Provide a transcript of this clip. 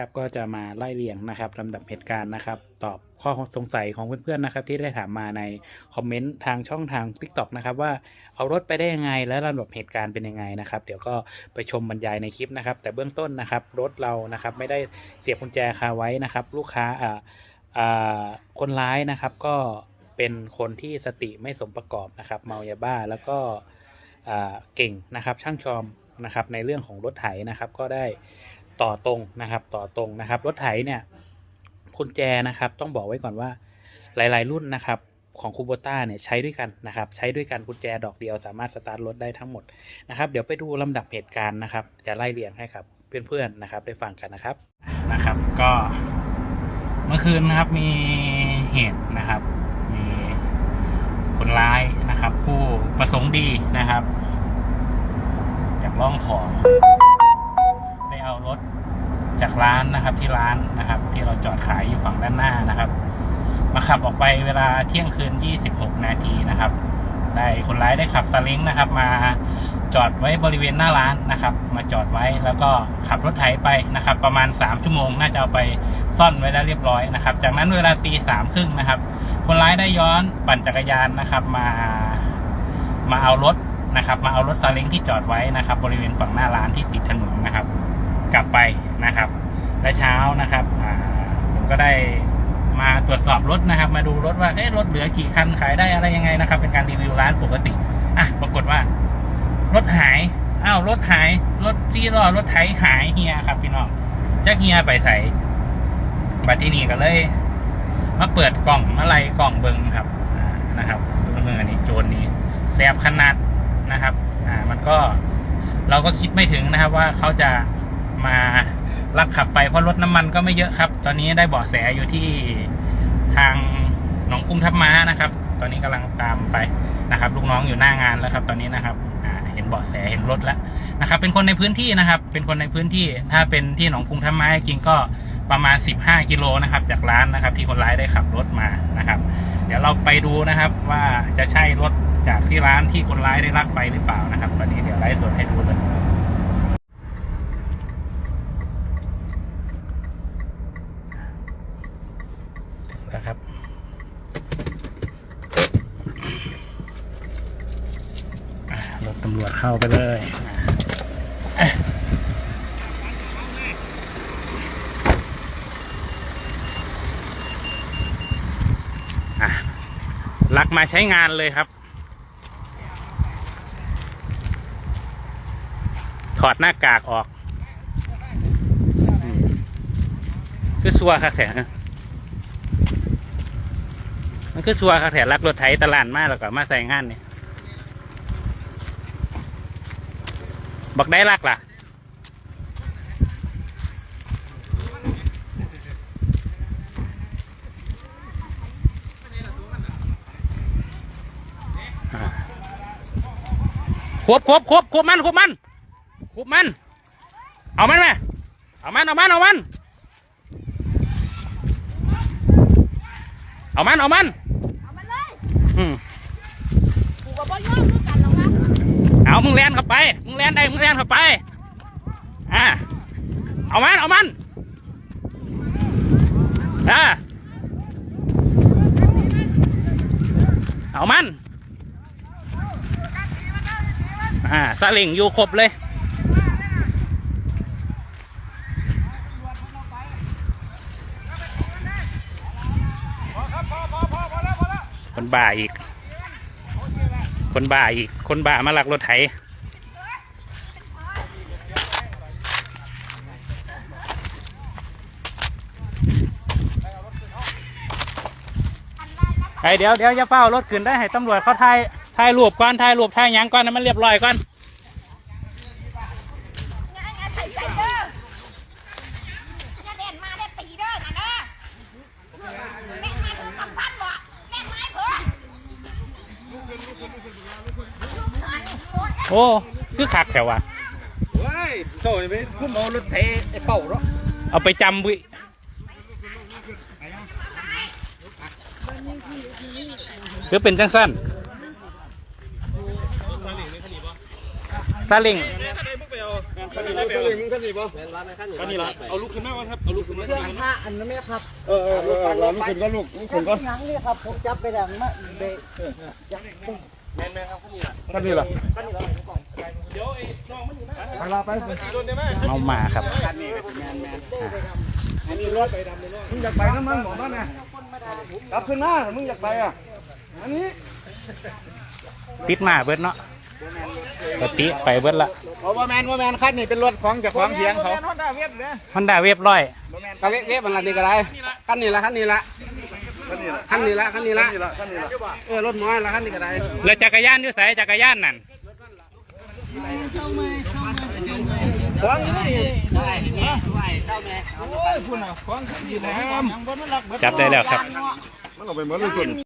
ครับก็จะมาไล่เรียงนะครับลำดับเหตุการณ์นะครับ ตอบข้อสงสัยของเพื่อนๆนะครับ ที่ได้ถามมาในคอมเมนต์ทางช่องทาง Tik t o อกนะครับว่าเอารถไปได้ยังไงและลำดับเหตุการณ์เป็นยังไงนะครับ เดี๋ยวก็ไปชมบรรยายในคลิปนะครับ แต่เบื้องต้นนะครับรถเรานะครับไม่ได้เสียบกุญแจคาไว้นะครับ ลูกค้าอ่าอ่าคนร้ายนะครับก็เป็นคนที่สติไม่สมประกอบนะครับเมายาบ้าแล้วก็อ่าเก่งนะครับช่างชอมนะครับในเรื่องของรถไถนะครับก็ได้ ต่อตรงนะครับต่อตรงนะครับ รถไถเนี่ยกุญแจนะครับต้องบอกไว้ก่อนว่าหลาย ๆ รุ่นนะครับของคูโบต้าเนี่ยใช้ด้วยกันนะครับใช้ด้วยกันกุญแจดอกเดียว สามารถสตาร์ทรถได้ทั้งหมดนะครับเดี๋ยวไปดูลำดับเหตุการณ์นะครับ จะไล่เรียงให้ครับเพื่อนๆนะครับได้ฟังกันนะครับนะครับ ก็เมื่อคืนนะครับมีเหตุนะครับ มีคนร้ายนะครับ ผู้ประสงค์ดีนะครับอยากล่องของ จากร้านนะครับที่ร้านนะครับ ที่เราจอดขายอยู่ฝั่งด้านหน้านะครับ มาขับออกไปเวลาเที่ยงคืน 26 นาทีนะครับ ได้คนร้ายได้ขับซาเล้งนะครับ มาจอดไว้บริเวณหน้าร้านนะครับ มาจอดไว้แล้วก็ขับรถไถไปนะครับ ประมาณ 3 ชั่วโมงน่าจะเอาไปซ่อนไว้แล้วเรียบร้อยนะครับ จากนั้นเวลาตีสามครึ่งนะครับ คนร้ายได้ย้อนปั่นจักรยานนะครับ มามาเอารถนะครับ มาเอารถซาเล้งที่จอดไว้นะครับ บริเวณฝั่งหน้าร้านที่ติดถนนนะครับ กลับไปนะครับ และเช้านะครับผมก็ได้มาตรวจสอบรถนะครับ มาดูรถว่าเอ๊ะรถเหลือกี่คันขายได้อะไรยังไงนะครับ เป็นการรีวิวร้านปกติอะปรากฏว่า รถหายอ้าวรถหายรถที่รอรถไถหายเฮียครับพี่น้องจักเฮียไปใส่บัตรที่นี่ก็เลย มาเปิดกล่องอะไรกล่องเบิงครับนะครับมือนนี้โจรนี้แสบขนาดนะครับ อ่า มันก็เราก็คิดไม่ถึงนะครับว่าเขาจะ มาลักขับไปเพราะรถน้ำมันก็ไม่เยอะครับ ตอนนี้ได้เบาะแสอยู่ที่ทางหนองกุ้งทับม้านะครับ ตอนนี้กำลังตามไปนะครับ ลูกน้องอยู่หน้างานแล้วครับ ตอนนี้นะครับเห็นเบาะแสเห็นรถแล้วนะครับ เป็นคนในพื้นที่นะครับ เป็นคนในพื้นที่ถ้าเป็นที่หนองกุ้งทับม้าจริงก็ประมาณ 15 กิโลนะครับ จากร้านนะครับ ที่คนร้ายได้ขับรถมานะครับ เดี๋ยวเราไปดูนะครับว่าจะใช่รถจากที่ร้านที่คนร้ายได้ลักไปหรือเปล่านะครับ ตอนนี้เดี๋ยวไลฟ์สดให้ดูเลย นะครับ รถตำรวจเข้าไปเลยอะอะลักมาใช้งานเลยครับ ถอดหน้ากากออก คือสัวค่ะแถ มันคือสัวค่ะแถลักรถไถตลาดมากแล้วก็มาใส่งานเนี่ยบอกได้ลักล่ะควบควบควบควบมันควบมันควบมัน เอามันไหมเอามันเอามันเอามัน เอามัน เอามัน เอามาเลยอืมกูก็บ่ยอมคือกันหรอกนะเอามึงแลนเข้าไป มึงแลนได้ มึงแลนเข้าไป อ่า เอามัน เอามัน อ่า เอามัน อ่าสลิงอยู่ครบเลย คนบ้าอีก คนบ้าอีก คนบ้ามาลักรถไถไอเดี๋ยวเดี๋ยวจะเฝ้ารถขึ้นได้ให้ตำรวจเขาถ่ายถ่ายรูปก่อนถ่ายรูปถ่ายยังก่อนให้มันเรียบร้อยก่อน ง่ายง่ายใส่ใส่เด้ออย่าเด่นมาได้ตีเด้อนะเด้อแม่งมาถูกกำปั้นบ่แม่งไม้เผื่อลูกเขิน โอ้ยโอ้คือคักแถวว่ะว้ายโซ่นี่ไปพุ่มเอารถเทไอ้เป่าเนาะเอาไปจำวิหรือเป็นจังสั้นซาเลิงถ้าได้มึงไปเอาคันนี้ไปเลยมึงคันนี้ป่ะคันนี้ละเอาลูกขึ้นมาก่อนครับเอาลูกขึ้นมาเครื่องผ้าอันนั้นไหมครับเออเออเออเราลูกขึ้นก็ลูกลูกขึ้นก็ยังนี่ครับผมจับไปดังมาเบะ คันนี้ละไปลาไปเมาหมาครับมึงอยากไปน้ำมันหมอนั่นไงกลับขึ้นหน้ามึงอยากไปอะอันนี้ปิดหมาเบิดเนาะปกติไปเบิดละโอ้บ่แมนบ่แมนคันนี้เป็นรถของเจ้าของเถียงเขาฮอนด้าเวฟร้อยกะเวฟเวฟมันละนี่ก็ได้คันนี้ละคันนี้ละ คันนี้ละคันนี้ละเออรถหมอละคันนี้ก็ได้แล้วจักรยานอยู่ไสจักรยานนั่นของนี่ได้ได้เจ้าแม่โอ้ยคุณอะของดีแหลมจับได้แล้วครับ มันออกไปเหมือนเลยคุณ